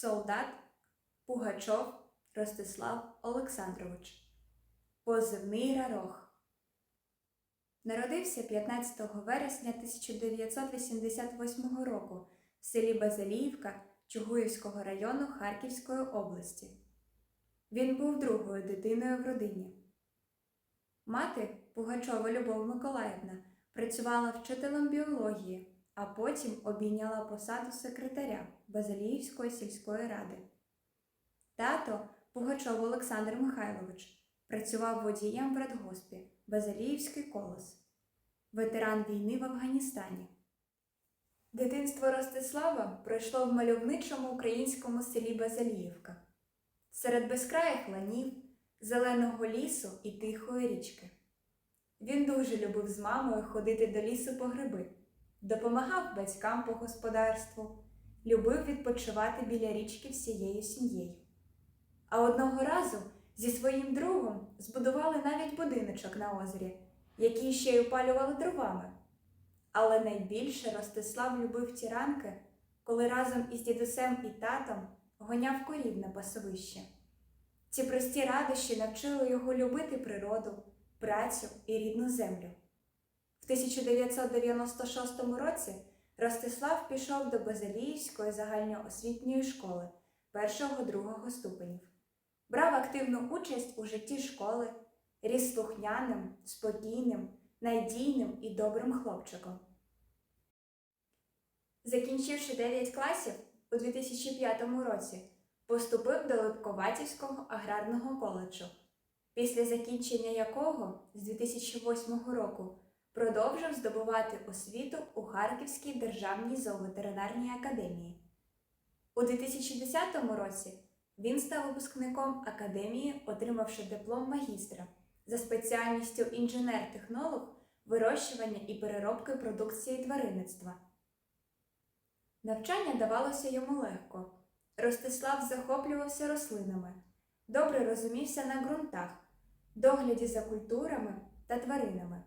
солдат Пугачов Ростислав Олександрович, позивний Рарох. Народився 15 вересня 1988 року в селі Базиліївка Чугуївського району Харківської області. Він був другою дитиною в родині. Мати Пугачова Любов Миколаївна працювала вчителем біології, а потім обійняла посаду секретаря Базиліївської сільської ради. Тато Пугачов Олександр Михайлович працював водієм в радгоспі Базиліївський колос, ветеран війни в Афганістані. Дитинство Ростислава пройшло в мальовничому українському селі Базиліївка. Серед безкраїх ланів, зеленого лісу і тихої річки. Він дуже любив з мамою ходити до лісу по гриби, допомагав батькам по господарству, любив відпочивати біля річки всією сім'єю. А одного разу зі своїм другом збудували навіть будиночок на озері, який ще й опалювали дровами. Але найбільше Ростислав любив ті ранки, коли разом із дідусем і татом гоняв корів на пасовище. Ці прості радощі навчили його любити природу, працю і рідну землю. В 1996 році Ростислав пішов до Базиліївської загальноосвітньої школи першого-другого ступенів, брав активну участь у житті школи, ріс слухняним, спокійним, надійним і добрим хлопчиком. Закінчивши 9 класів у 2005 році, поступив до Липковатівського аграрного коледжу, після закінчення якого з 2008 року продовжив здобувати освіту у Харківській державній зооветеринарній академії. У 2010 році він став випускником академії, отримавши диплом магістра за спеціальністю інженер-технолог вирощування і переробки продукції тваринництва. Навчання давалося йому легко. Ростислав захоплювався рослинами, добре розумівся на ґрунтах, догляді за культурами та тваринами.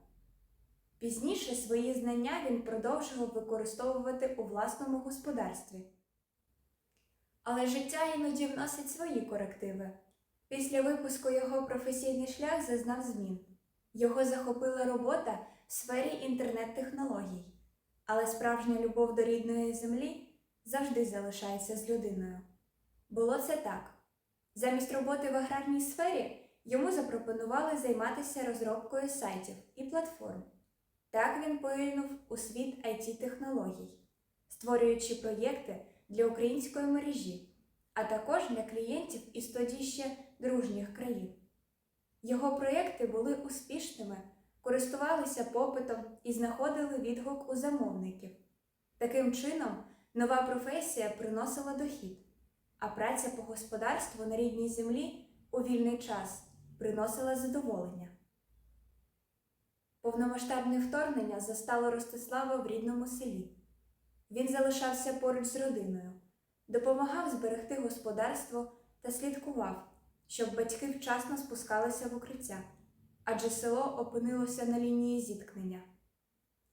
Пізніше свої знання він продовжував використовувати у власному господарстві. Але життя іноді вносить свої корективи. Після випуску його професійний шлях зазнав змін. Його захопила робота в сфері інтернет-технологій, але справжня любов до рідної землі завжди залишається з людиною. Було це так. Замість роботи в аграрній сфері йому запропонували займатися розробкою сайтів і платформ. Так він поїльнув у світ it технологій створюючи проєкти для української мережі, а також для клієнтів із тоді ще дружніх країн. Його проєкти були успішними, користувалися попитом і знаходили відгук у замовників. Таким чином, нова професія приносила дохід, а праця по господарству на рідній землі у вільний час приносила задоволення. Повномасштабне вторгнення застало Ростислава в рідному селі. Він залишався поруч з родиною, допомагав зберегти господарство та слідкував, щоб батьки вчасно спускалися в укриття, адже село опинилося на лінії зіткнення.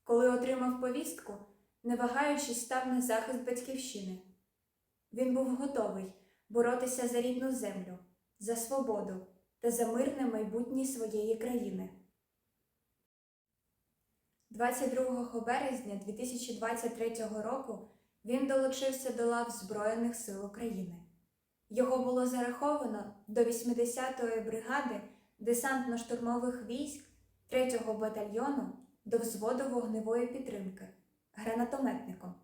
Коли отримав повістку, не вагаючись став на захист батьківщини. Він був готовий боротися за рідну землю, за свободу та за мирне майбутнє своєї країни. 22 березня 2023 року він долучився до лав Збройних сил України. Його було зараховано до 80-ї бригади десантно-штурмових військ 3-го батальйону до взводу вогневої підтримки гранатометником.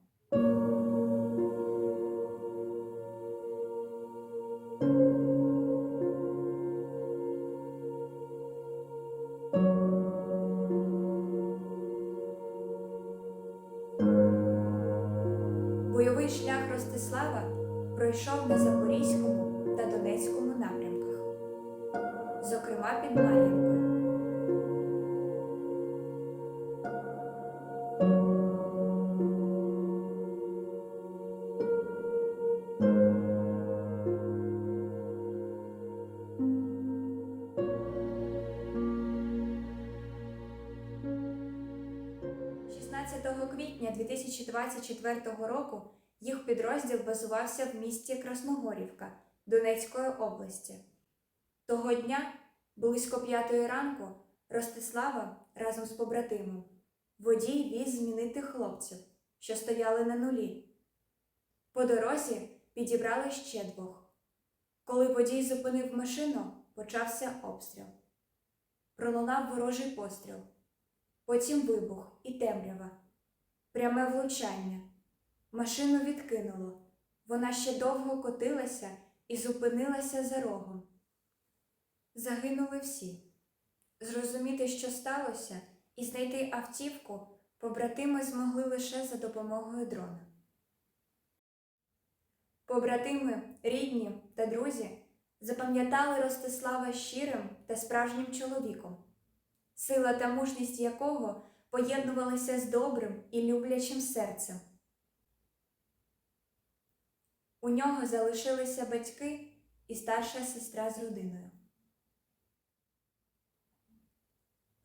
Бойовий шлях Ростислава пройшов на Запорізькому та Донецькому напрямках, зокрема під Мар'їнкою. – 16 квітня 2024 року Їх підрозділ базувався в місті Красногорівка Донецької області. Того дня, близько п'ятої ранку, Ростислава разом з побратимом водій віз змінити хлопців, що стояли на нулі. По дорозі підібрали ще двох. Коли водій зупинив машину, почався обстріл. Пролунав ворожий постріл, потім вибух і темрява, пряме влучання. Машину відкинуло. Вона ще довго котилася і зупинилася за рогом. Загинули всі. Зрозуміти, що сталося, і знайти автівку побратими змогли лише за допомогою дрона. Побратими, рідні та друзі запам'ятали Ростислава щирим та справжнім чоловіком, сила та мужність якого поєднувалися з добрим і люблячим серцем. У нього залишилися батьки і старша сестра з родиною.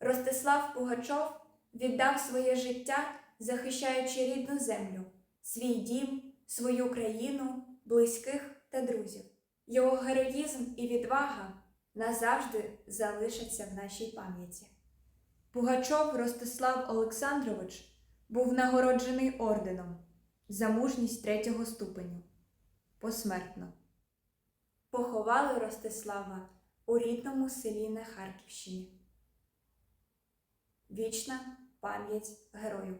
Ростислав Пугачов віддав своє життя, захищаючи рідну землю, свій дім, свою країну, близьких та друзів. Його героїзм і відвага назавжди залишаться в нашій пам'яті. Пугачов Ростислав Олександрович був нагороджений орденом за мужність третього ступеню посмертно. Поховали Ростислава у рідному селі на Харківщині. Вічна пам'ять герою.